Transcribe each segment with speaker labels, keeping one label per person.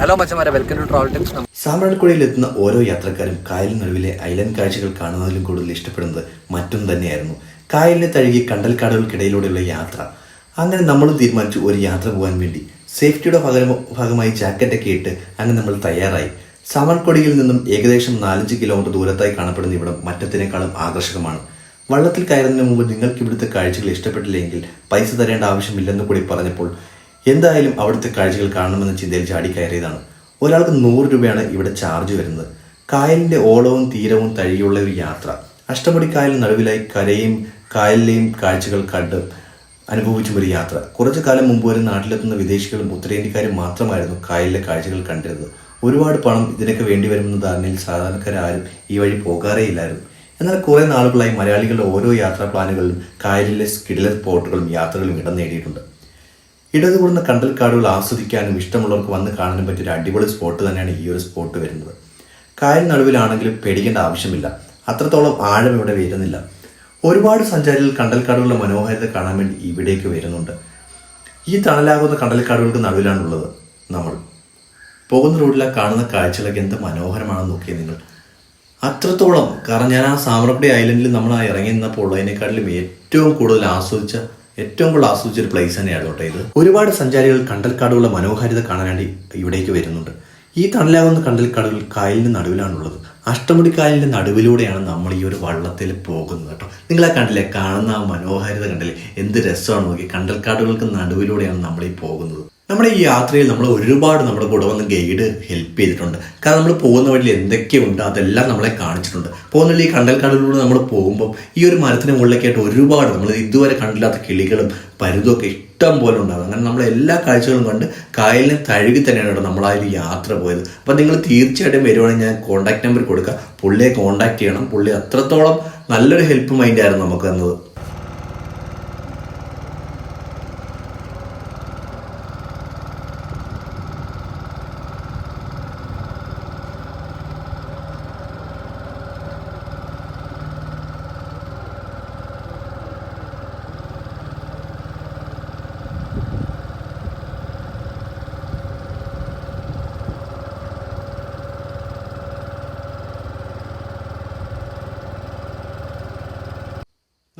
Speaker 1: Hello മച്ചമാരെ welcome to travel tips
Speaker 2: സാമ്രാണിക്കുഴയിൽ എത്തുന്ന ഓരോ യാത്രക്കാരും കായൽ നടുവിലെ ഐലൻഡ് കാഴ്ചകൾ കാണുന്നതിലും കൂടുതൽ ഇഷ്ടപ്പെടുന്നത് മറ്റും തന്നെയായിരുന്നു. കായലിനെ തഴുകി കണ്ടൽക്കാടുകൾക്കിടയിലൂടെയുള്ള യാത്ര. അങ്ങനെ നമ്മൾ തീരുമാനിച്ചു ഒരു യാത്ര പോകാൻ വേണ്ടി. സേഫ്റ്റിയുടെ ഭാഗം- ഭാഗമായി ജാക്കറ്റൊക്കെ ഇട്ട് അങ്ങനെ നമ്മൾ തയ്യാറായി. സാമർക്കൊടിയിൽ നിന്നും ഏകദേശം നാലഞ്ച് കിലോമീറ്റർ ദൂരത്തായി കാണപ്പെടുന്ന ഇവിടം മറ്റത്തിനേക്കാളും ആകർഷകമാണ്. വള്ളത്തിൽ കയറുന്നതിന് മുമ്പ് നിങ്ങൾക്ക് ഇവിടുത്തെ കാഴ്ചകൾ ഇഷ്ടപ്പെട്ടില്ലെങ്കിൽ പൈസ തരേണ്ട ആവശ്യമില്ലെന്ന് കൂടി പറഞ്ഞപ്പോൾ എന്തായാലും അവിടുത്തെ കാഴ്ചകൾ കാണണമെന്ന ചിന്തയിൽ ചാടി കയറിയതാണ്. ഒരാൾക്ക് നൂറ് രൂപയാണ് ഇവിടെ ചാർജ് വരുന്നത്. കായലിന്റെ ഓളവും തീരവും തഴിയുള്ള ഒരു യാത്ര. അഷ്ടപടിക്കായൽ നടുവിലായി കരയും കായലിലെയും കാഴ്ചകൾ കണ്ട് അനുഭവിച്ചും ഒരു യാത്ര. കുറച്ചു കാലം മുമ്പ് വരെ നാട്ടിലെത്തുന്ന വിദേശികളും ഉത്തരേന്ത്യക്കാരും മാത്രമായിരുന്നു കായലിലെ കാഴ്ചകൾ കണ്ടിരുന്നത്. ഒരുപാട് പണം ഇതിനൊക്കെ വേണ്ടി വരുമെന്ന ധാരണയിൽ സാധാരണക്കാരും ഈ വഴി പോകാറേയില്ലായിരുന്നു എന്നാൽ കുറെ നാളുകളായി മലയാളികളുടെ ഓരോ യാത്രാ പ്ലാനുകളിലും കായലിലെ കിടില സ്പോട്ടുകളും യാത്രകളും ഇടം നേടിയിട്ടുണ്ട്. ഇടതുകൂടുന്ന കണ്ടൽക്കാടുകൾ ആസ്വദിക്കാനും ഇഷ്ടമുള്ളവർക്ക് വന്ന് കാണാനും പറ്റിയൊരു അടിപൊളി സ്പോട്ട് തന്നെയാണ് ഈ ഒരു സ്പോട്ട് വരുന്നത്. കായൽ നടുവിലാണെങ്കിലും പേടിക്കേണ്ട ആവശ്യമില്ല. അത്രത്തോളം ആഴം ഇവിടെ വരുന്നില്ല. ഒരുപാട് സഞ്ചാരികൾ കണ്ടൽക്കാടുകളുടെ മനോഹാരിത കാണാൻ വേണ്ടി ഇവിടേക്ക് വരുന്നുണ്ട്. ഈ തണലാകുന്ന കണ്ടൽക്കാടുകൾക്ക് നടുവിലാണുള്ളത് നമ്മൾ. പോകുന്ന റോഡിലെ കാണുന്ന കാഴ്ചകളൊക്കെ എന്ത് മനോഹരമാണെന്ന് നോക്കിയത് നിങ്ങൾ. അത്രത്തോളം കാരണം ഞാൻ ആ സാമ്രപ്പടി ഐലൻഡിൽ നമ്മൾ ഇറങ്ങി നിന്നപ്പോൾ ഉള്ളതിനേക്കാട്ടിലും ഏറ്റവും കൂടുതൽ ആസ്വദിച്ച ഏറ്റവും കൂടുതൽ ആസ്വദിച്ച ഒരു പ്ലേസ് തന്നെയാണ് കേട്ടോ ഇത്. ഒരുപാട് സഞ്ചാരികൾ കണ്ടൽക്കാടുകളുടെ മനോഹാരിത വേണ്ടി ഇവിടേക്ക് വരുന്നുണ്ട്. ഈ തണലാകുന്ന കണ്ടൽക്കാടുകൾ കായലിന്റെ നടുവിലാണുള്ളത്. അഷ്ടമുടി കായലിന്റെ നടുവിലൂടെയാണ് നമ്മൾ ഈ ഒരു വള്ളത്തിൽ പോകുന്നത് കേട്ടോ. നിങ്ങളെ കണ്ടില്ലേ? കാണുന്ന ആ മനോഹാരിത കണ്ടില്ലേ? എന്ത് രസമാണ് നോക്കി. കണ്ടൽക്കാടുകൾക്ക് നടുവിലൂടെയാണ് നമ്മൾ ഈ പോകുന്നത്. നമ്മുടെ ഈ യാത്രയിൽ നമ്മൾ ഒരുപാട് നമ്മുടെ കൂടെ വന്ന് ഗൈഡ് ഹെൽപ്പ് ചെയ്തിട്ടുണ്ട്. കാരണം നമ്മൾ പോകുന്ന വഴിയിൽ എന്തൊക്കെയുണ്ട് അതെല്ലാം നമ്മളെ കാണിച്ചിട്ടുണ്ട്. പോകുന്ന വഴി ഈ കണ്ടൽക്കാടുകളിലൂടെ നമ്മൾ പോകുമ്പോൾ ഈ ഒരു മരത്തിന് മുകളിലേക്കായിട്ട് ഒരുപാട് നമ്മൾ ഇതുവരെ കണ്ടില്ലാത്ത കിളികളും പരുതൊക്കെ ഇഷ്ടം പോലെ ഉണ്ടാകും. അങ്ങനെ നമ്മളെ എല്ലാ കാഴ്ചകളും കണ്ട് കായലിനെ തഴുകി തന്നെയാണ് കേട്ടോ നമ്മൾ ആ ഒരു യാത്ര പോയത്. അപ്പം നിങ്ങൾ തീർച്ചയായിട്ടും വരുവാണെങ്കിൽ ഞാൻ കോൺടാക്ട് നമ്പർ കൊടുക്കുക പുള്ളിയെ കോൺടാക്ട് ചെയ്യണം. പുള്ളി അത്രത്തോളം നല്ലൊരു ഹെൽപ്പ് മൈൻഡായിരുന്നു നമുക്ക് തന്നത്.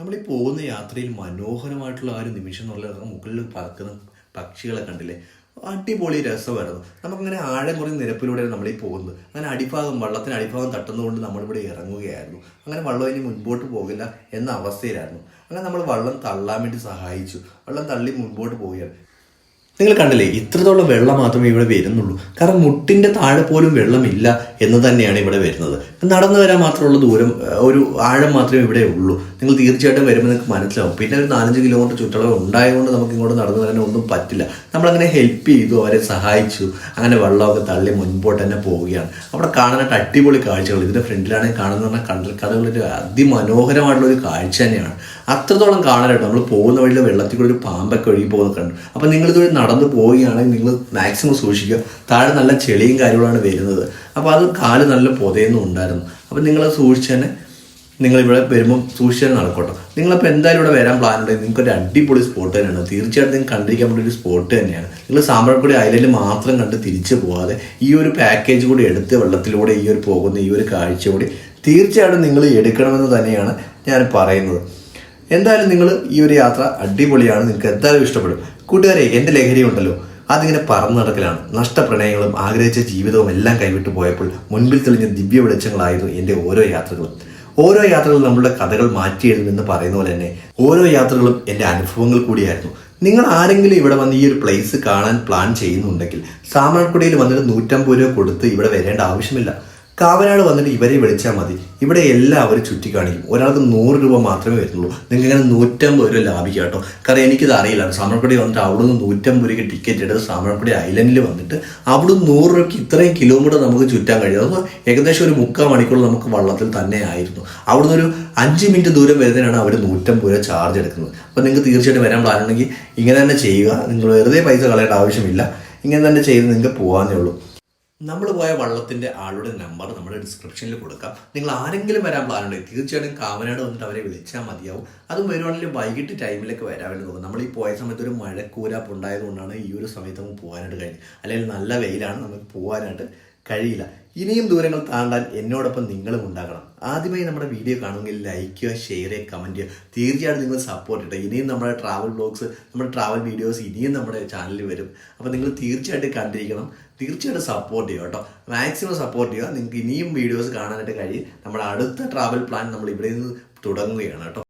Speaker 2: നമ്മൾ ഈ പോകുന്ന യാത്രയിൽ മനോഹരമായിട്ടുള്ള ആ ഒരു നിമിഷം എന്ന് പറഞ്ഞാൽ മുകളിൽ പറക്കുന്ന പക്ഷികളെ കണ്ടില്ലേ? അടിപൊളി രസമായിരുന്നു. നമുക്കങ്ങനെ ആഴം കുറഞ്ഞ നിരപ്പിലൂടെയാണ് നമ്മളീ പോകുന്നത്. അങ്ങനെ അടിഭാഗം വള്ളത്തിന് അടിഭാഗം തട്ടുന്നതുകൊണ്ട് നമ്മളിവിടെ ഇറങ്ങുകയായിരുന്നു. അങ്ങനെ വള്ളം ഇനി മുൻപോട്ട് പോകില്ല എന്ന അവസ്ഥയിലായിരുന്നു. അങ്ങനെ നമ്മൾ വള്ളം തള്ളാൻ വേണ്ടി സഹായിച്ചു. വള്ളം തള്ളി മുൻപോട്ട് പോവുകയാണ്. നിങ്ങൾ കണ്ടില്ലേ? ഇത്രത്തോളം വെള്ളം മാത്രമേ ഇവിടെ വരുന്നുള്ളൂ. കാരണം മുട്ടിന്റെ താഴെ പോലും വെള്ളമില്ല എന്ന് തന്നെയാണ് ഇവിടെ വരുന്നത്. നടന്നു വരാൻ മാത്രമുള്ള ദൂരം ഒരു ആഴം മാത്രമേ ഇവിടെ ഉള്ളൂ. നിങ്ങൾ തീർച്ചയായിട്ടും വരുമ്പോൾ നിങ്ങൾക്ക് മനസ്സിലാവും. പിന്നെ ഒരു നാലഞ്ച് കിലോമീറ്റർ ചുറ്റളവ് ഉണ്ടായതുകൊണ്ട് നമുക്ക് ഇങ്ങോട്ട് നടന്നു വരാൻ ഒന്നും പറ്റില്ല. നമ്മളങ്ങനെ ഹെൽപ്പ് ചെയ്തു അവരെ സഹായിച്ചു അങ്ങനെ വെള്ളമൊക്കെ തള്ളി മുൻപോട്ട് തന്നെ പോവുകയാണ്. അവിടെ കാണാനായിട്ട് അടിപൊളി കാഴ്ചകൾ. ഇതിന്റെ ഫ്രണ്ടിലാണെങ്കിൽ കാണുന്ന പറഞ്ഞാൽ കണ്ടൽക്കഥകളൊരു അതിമനോഹരമായിട്ടുള്ള ഒരു കാഴ്ച തന്നെയാണ്. അത്രത്തോളം കാണാനായിട്ട് നമ്മൾ പോകുന്ന വഴിയിൽ വെള്ളത്തിൽ കൂടി ഒരു പാമ്പൊക്കെ ഒഴുകി പോകുന്നത് കണ്ടു. അപ്പം നിങ്ങൾ നടന്ന് പോവുകയാണെങ്കിൽ നിങ്ങൾ മാക്സിമം സൂക്ഷിക്കുക. താഴെ നല്ല ചെളിയും കാര്യങ്ങളാണ് വരുന്നത്. അപ്പോൾ അത് കാൽ നല്ല പൊതയൊന്നും ഉണ്ടായിരുന്നു അപ്പം നിങ്ങൾ സൂക്ഷിച്ച് തന്നെ നിങ്ങൾ ഇവിടെ വരുമ്പോൾ സൂക്ഷിച്ചാൽ നടക്കോട്ടെ. നിങ്ങളിപ്പോൾ എന്തായാലും ഇവിടെ വരാൻ പ്ലാൻ ഉണ്ടെങ്കിൽ നിങ്ങൾക്ക് ഒരു അടിപൊളി സ്പോട്ട് തന്നെയാണ്. തീർച്ചയായിട്ടും നിങ്ങൾക്ക് കണ്ടിരിക്കാൻ പറ്റിയ ഒരു സ്പോട്ട് തന്നെയാണ്. നിങ്ങൾ സാമ്പ്രക്കുടി ഐലൻഡ് മാത്രം കണ്ട് തിരിച്ചു പോകാതെ ഈ ഒരു പാക്കേജ് കൂടി എടുത്ത് വെള്ളത്തിലൂടെ ഈ ഒരു പോകുന്ന ഈ ഒരു കാഴ്ച കൂടി തീർച്ചയായിട്ടും നിങ്ങൾ എടുക്കണമെന്ന് തന്നെയാണ് ഞാൻ പറയുന്നത്. എന്തായാലും നിങ്ങൾ ഈ ഒരു യാത്ര അടിപൊളിയാണ്. നിങ്ങൾക്ക് എന്തായാലും ഇഷ്ടപ്പെടും. കൂട്ടുകാരെ എന്റെ ലഹരി ഉണ്ടല്ലോ. അതിങ്ങനെ പറന്നു നടക്കലാണ്. നഷ്ടപ്രണയങ്ങളും ആഗ്രഹിച്ച ജീവിതവും എല്ലാം കൈവിട്ടു പോയപ്പോൾ മുൻപിൽ തെളിഞ്ഞ ദിവ്യ വെളിച്ചങ്ങളായിരുന്നു എന്റെ ഓരോ യാത്രകളും. ഓരോ യാത്രകളും നമ്മളുടെ കഥകൾ മാറ്റി എഴുതുമെന്ന് പറയുന്ന പോലെ തന്നെ ഓരോ യാത്രകളും എന്റെ അനുഭവങ്ങൾ കൂടിയായിരുന്നു. നിങ്ങൾ ആരെങ്കിലും ഇവിടെ വന്ന് ഈ ഒരു പ്ലേസ് കാണാൻ പ്ലാൻ ചെയ്യുന്നുണ്ടെങ്കിൽ സാമണക്കുടിയിൽ വന്നിട്ട് നൂറ്റമ്പത് രൂപ കൊടുത്ത് ഇവിടെ വരേണ്ട ആവശ്യമില്ല. കാവനാട് വന്നിട്ട് ഇവരെ വിളിച്ചാൽ മതി. ഇവിടെ എല്ലാവരും ചുറ്റിക്കാണിക്കും. ഒരാൾക്ക് നൂറ് രൂപ മാത്രമേ വരുന്നുള്ളൂ. നിങ്ങൾക്ക് ഇങ്ങനെ നൂറ്റമ്പത് രൂപ ലാഭിക്കാം കേട്ടോ. കാരണം എനിക്കിത് അറിയില്ല. സാമർപ്പടി വന്നിട്ട് അവിടുന്ന് നൂറ്റമ്പത് രൂപയ്ക്ക് ടിക്കറ്റ് എടുത്ത് സാമർപ്പടി ഐലൻഡിൽ വന്നിട്ട് അവിടെ നൂറ് രൂപയ്ക്ക് ഇത്രയും കിലോമീറ്റർ നമുക്ക് ചുറ്റാൻ കഴിയും. ഏകദേശം ഒരു മുക്കാൽ മണിക്കൂർ നമുക്ക് വള്ളത്തിൽ തന്നെ ആയിരുന്നു. അവിടുന്ന് ഒരു അഞ്ച് മിനിറ്റ് ദൂരം വരുന്നതിനാണ് അവർ നൂറ്റമ്പത് രൂപ ചാർജ് എടുക്കുന്നത്. അപ്പോൾ നിങ്ങൾക്ക് തീർച്ചയായിട്ടും വരാൻ പ്ലാൻ ഇങ്ങനെ തന്നെ ചെയ്യുക. നിങ്ങൾ വെറുതെ പൈസ കളയേണ്ട ആവശ്യമില്ല. ഇങ്ങനെ തന്നെ ചെയ്ത് നിങ്ങൾക്ക് പോകാന്നേ ഉള്ളൂ. നമ്മൾ പോയ വള്ളത്തിന്റെ ആളുടെ നമ്പർ നമ്മുടെ ഡിസ്ക്രിപ്ഷനിൽ കൊടുക്കാം. നിങ്ങൾ ആരെങ്കിലും വരാൻ പ്ലാനുണ്ടെങ്കിൽ തീർച്ചയായിട്ടും കാവനാട് വന്നിട്ട് അവരെ വിളിച്ചാൽ മതിയാവും. അതും വരുവാണെങ്കിൽ വൈകിട്ട് ടൈമിലേക്ക് വേണ്ടി നോക്കും നമ്മൾ ഈ പോയ സമയത്ത് ഒരു മഴക്കൂരാപ്പ് ഉണ്ടായതുകൊണ്ടാണ് ഈ ഒരു സമയത്ത് നമുക്ക് പോകാനായിട്ട് കഴിഞ്ഞത്. അല്ലെങ്കിൽ നല്ല വെയിലാണ് നമുക്ക് പോകാനായിട്ട് കഴിയില്ല. ഇനിയും ദൂരങ്ങൾ താണ്ടാൻ എന്നോടൊപ്പം നിങ്ങളും ഉണ്ടാകണം. ആദ്യമായി നമ്മുടെ വീഡിയോ കാണുമെങ്കിൽ ലൈക്ക് ചെയ്യുക ഷെയർ ചെയ്യുക കമന്റ് ചെയ്യുക. തീർച്ചയായിട്ടും നിങ്ങൾ സപ്പോർട്ട് ഇട്ടുക ഇനിയും നമ്മുടെ ട്രാവൽ ബ്ലോഗ്സ് നമ്മുടെ ട്രാവൽ വീഡിയോസ് ഇനിയും നമ്മുടെ ചാനലിൽ വരും. അപ്പോൾ നിങ്ങൾ തീർച്ചയായിട്ടും കണ്ടിരിക്കണം. തീർച്ചയായിട്ടും സപ്പോർട്ട് ചെയ്യുക കേട്ടോ. മാക്സിമം സപ്പോർട്ട് ചെയ്യുക. നിങ്ങൾക്ക് ഇനിയും വീഡിയോസ് കാണാനായിട്ട് കഴിയും. നമ്മുടെ അടുത്ത ട്രാവൽ പ്ലാൻ നമ്മൾ ഇവിടെ നിന്ന് തുടങ്ങുകയാണ് കേട്ടോ.